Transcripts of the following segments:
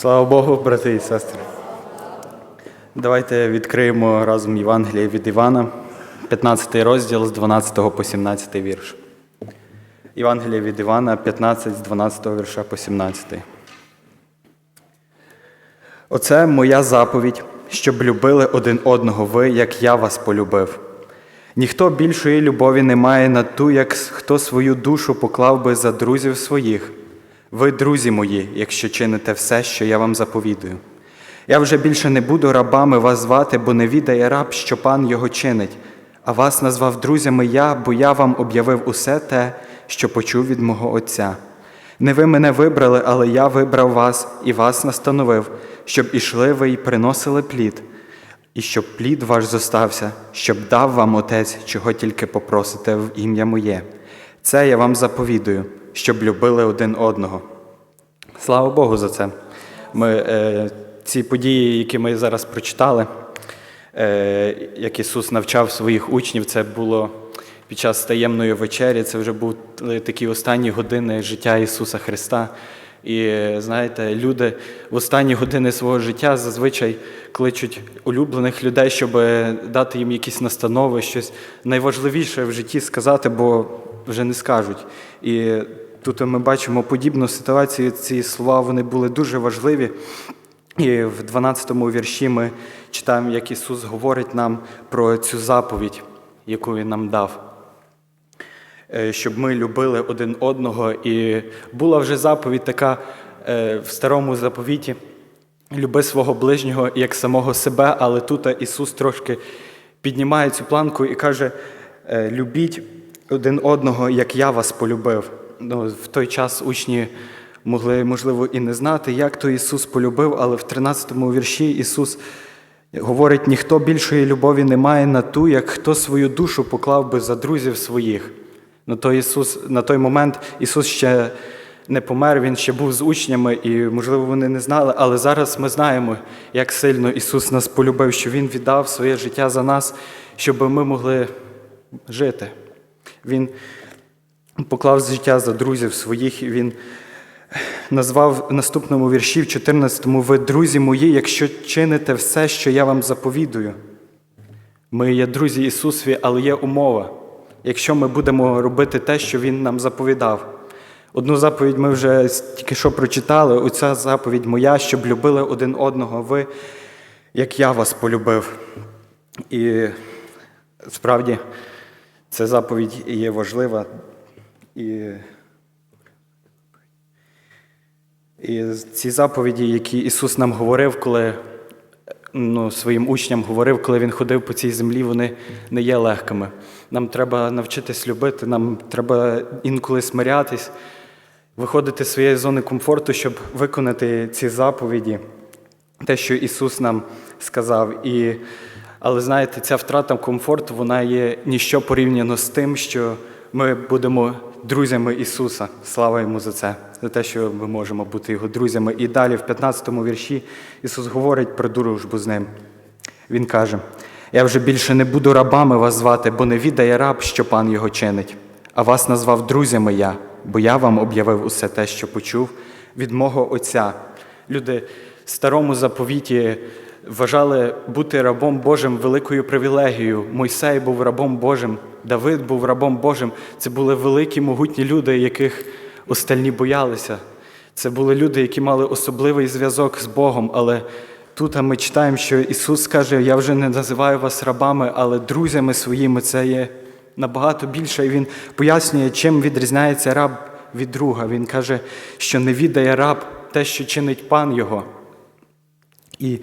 Слава Богу, брати і сестри. Давайте відкриємо разом Євангеліє від Івана, 15 розділ з 12 по 17 вірш. Євангеліє від Івана, 15 з 12 вірша по 17. Оце моя заповідь, щоб любили один одного ви, як я вас полюбив. Ніхто більшої любові не має на ту, як хто свою душу поклав би за друзів своїх. Ви, друзі мої, якщо чините все, що я вам заповідую. Я вже більше не буду рабами вас звати, бо не відає раб, що пан його чинить, а вас назвав друзями я, бо я вам об'явив усе те, що почув від мого Отця. Не ви мене вибрали, але я вибрав вас і вас настановив, щоб ішли ви і приносили плід, і щоб плід ваш зостався, щоб дав вам Отець, чого тільки попросите в ім'я моє. Це я вам заповідую, щоб любили один одного. Слава Богу за це. Ми, е, ці події, які ми зараз прочитали, е, як Ісус навчав своїх учнів, це було під час таємної вечері, це вже були такі останні години життя Ісуса Христа. І е, знаєте, люди в останні години свого життя зазвичай кличуть улюблених людей, щоб дати їм якісь настанови, щось найважливіше в житті сказати, бо вже не скажуть. І тут ми бачимо подібну ситуацію. Ці слова вони були дуже важливі. І в 12-му вірші ми читаємо, як Ісус говорить нам про цю заповідь, яку Він нам дав. Е, Щоб ми любили один одного. І була вже заповідь така е, в старому заповіті: люби свого ближнього як самого себе, але тут Ісус трошки піднімає цю планку і каже: е, любіть один одного, як я вас полюбив. Ну, в той час учні могли, можливо, і не знати, як то Ісус полюбив, але в 13-му вірші Ісус говорить: ніхто більшої любові не має на ту, як хто свою душу поклав би за друзів своїх. На той, Ісус, на той момент Ісус ще не помер, Він ще був з учнями, і, можливо, вони не знали, але зараз ми знаємо, як сильно Ісус нас полюбив, що Він віддав своє життя за нас, щоб ми могли жити. Він поклав життя за друзів своїх, і Він назвав в наступному вірші, в 14-му, ви, друзі мої, якщо чините все, що я вам заповідую. Ми є друзі Ісусові, але є умова. Якщо ми будемо робити те, що Він нам заповідав. Одну заповідь ми вже тільки що прочитали, оця заповідь моя, щоб любили один одного ви, як я вас полюбив. І справді ця заповідь є важлива. І, і ці заповіді, які Ісус нам говорив, коли ну, своїм учням говорив, коли Він ходив по цій землі, вони не є легкими. Нам треба навчитись любити, нам треба інколи смирятись, виходити з своєї зони комфорту, щоб виконати ці заповіді, те, що Ісус нам сказав. І, але знаєте, ця втрата комфорту, вона є ніщо порівняно з тим, що ми будемо друзями Ісуса. Слава йому за це, за те, що ми можемо бути Його друзями. І далі, в 15-му вірші, Ісус говорить про дружбу з ним. Він каже: Я вже більше не буду рабами вас звати, бо не відає раб, що пан його чинить, а вас назвав друзями я, бо я вам об'явив усе те, що почув від мого Отця. Люди в старому заповіті вважали бути рабом Божим великою привілегією. Мойсей був рабом Божим, Давид був рабом Божим. Це були великі, могутні люди, яких остальні боялися. Це були люди, які мали особливий зв'язок з Богом. Але тут ми читаємо, що Ісус каже: Я вже не називаю вас рабами, але друзями своїми це є набагато більше. І Він пояснює, чим відрізняється раб від друга. Він каже, що не віддає раб те, що чинить пан його. І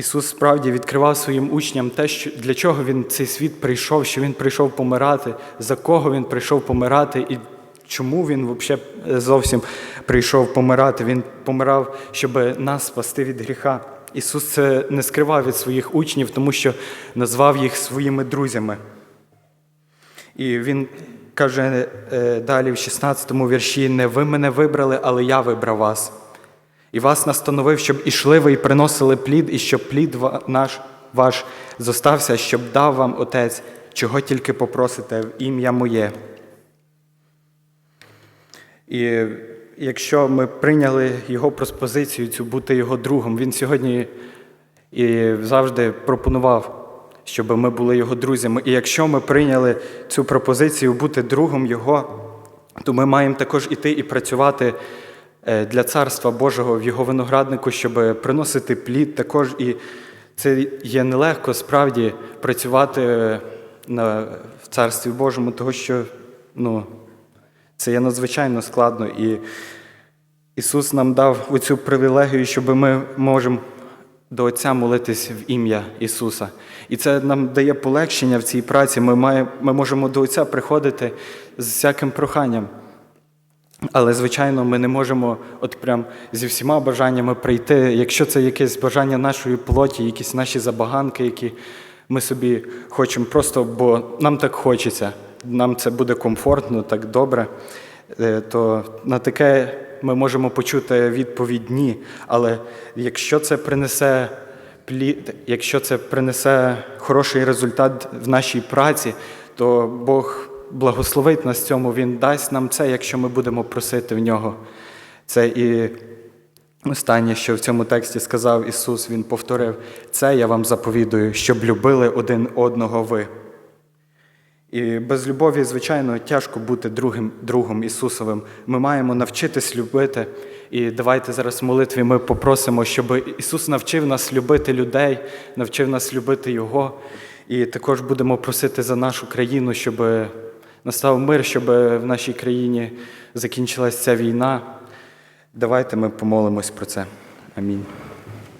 Ісус справді відкривав своїм учням те, що, для чого Він цей світ прийшов, що Він прийшов помирати, за кого Він прийшов помирати, і чому Він взагалі зовсім прийшов помирати. Він помирав, щоб нас спасти від гріха. Ісус це не скривав від своїх учнів, тому що назвав їх своїми друзями. І Він каже е, далі в 16-му вірші: не ви мене вибрали, але я вибрав вас. І вас настановив, щоб ішли ви і приносили плід, і щоб плід наш ваш зостався, щоб дав вам Отець, чого тільки попросите в ім'я моє. І якщо ми прийняли його пропозицію цю бути його другом, він сьогодні і завжди пропонував, щоб ми були його друзями. І якщо ми прийняли цю пропозицію бути другом його, то ми маємо також іти і працювати для Царства Божого в його винограднику, щоб приносити плід також. І це є нелегко справді працювати е, на, в Царстві Божому, тому що ну, це є надзвичайно складно. І Ісус нам дав оцю привілегію, щоб ми можемо до Отця молитись в ім'я Ісуса. І це нам дає полегшення в цій праці. Ми, маємо, ми можемо до Отця приходити з всяким проханням. Але, звичайно, ми не можемо от прям зі всіма бажаннями прийти, якщо це якесь бажання нашої плоті, якісь наші забаганки, які ми собі хочемо просто, бо нам так хочеться, нам це буде комфортно, так добре, е, то на таке ми можемо почути відповідь ні. Але якщо це принесе плід, якщо це принесе хороший результат в нашій праці, то Бог благословить нас цьому, Він дасть нам це, якщо ми будемо просити в нього. Це і останнє, що в цьому тексті сказав Ісус, Він повторив: це я вам заповідую, щоб любили один одного ви. І без любові, звичайно, тяжко бути другим, другом Ісусовим. Ми маємо навчитись любити. І давайте зараз в молитві ми попросимо, щоб Ісус навчив нас любити людей, навчив нас любити Його. І також будемо просити за нашу країну, щоб настав мир, щоб в нашій країні закінчилася ця війна. Давайте ми помолимось про це. Амінь.